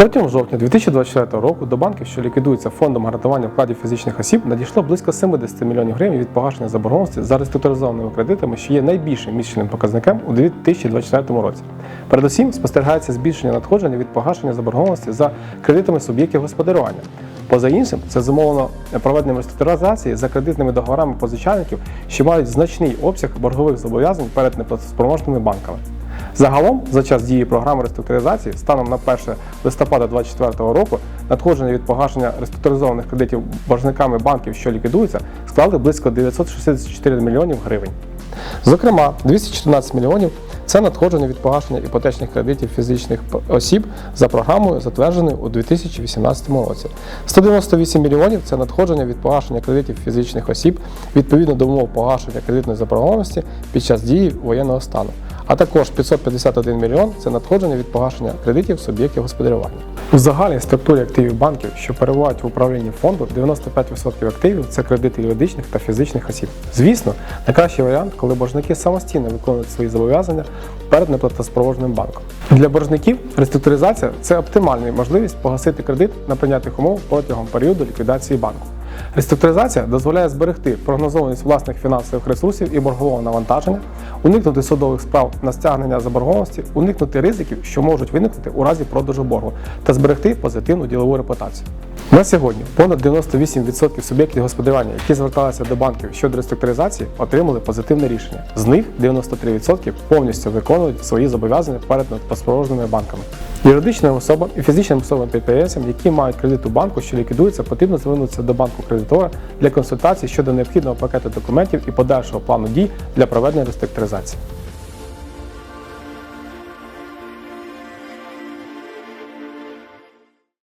Протягом жовтня 2024 року до банків, що ліквідуються фондом гарантування вкладів фізичних осіб, надійшло близько 70 мільйонів гривень від погашення заборгованості за реструктуризованими кредитами, що є найбільшим місячним показником у 2024 році. Передусім спостерігається збільшення надходження від погашення заборгованості за кредитами суб'єктів господарювання. Поза іншим, це зумовлено проведенням реструктуризації за кредитними договорами позичальників, що мають значний обсяг боргових зобов'язань перед неплатоспроможними банками. Загалом, за час дії програми реструктуризації, станом на 1 листопада 2024 року, надходження від погашення реструктуризованих кредитів боржниками банків, що ліквідуються, склали близько 964 мільйонів гривень. Зокрема, 214 мільйонів це надходження від погашення іпотечних кредитів фізичних осіб за програмою, затвердженою у 2018 році. 198 мільйонів це надходження від погашення кредитів фізичних осіб відповідно до умов погашення кредитної заборгованості під час дії воєнного стану. А також 551 мільйон це надходження від погашення кредитів суб'єктів господарювання. У загальній структурі активів банків, що перебувають в управлінні фонду, 95% активів це кредити юридичних та фізичних осіб. Звісно, найкращий варіант, коли боржники самостійно виконують свої зобов'язання перед неплатоспроможним банком. Для боржників реструктуризація це оптимальна можливість погасити кредит на прийнятих умов протягом періоду ліквідації банку. Реструктуризація дозволяє зберегти прогнозованість власних фінансових ресурсів і боргового навантаження, уникнути судових справ на стягнення заборгованості, уникнути ризиків, що можуть виникнути у разі продажу боргу, та зберегти позитивну ділову репутацію. На сьогодні понад 98% суб'єктів господарювання, які зверталися до банків щодо реструктуризації, отримали позитивне рішення. З них 93% повністю виконують свої зобов'язання перед надпоспроможними банками. Юридичним особам і фізичним особам підприємцям, які мають кредит у банку, що ліквідується, потрібно звернутися до банку кредитора для консультацій щодо необхідного пакету документів і подальшого плану дій для проведення реструктуризації.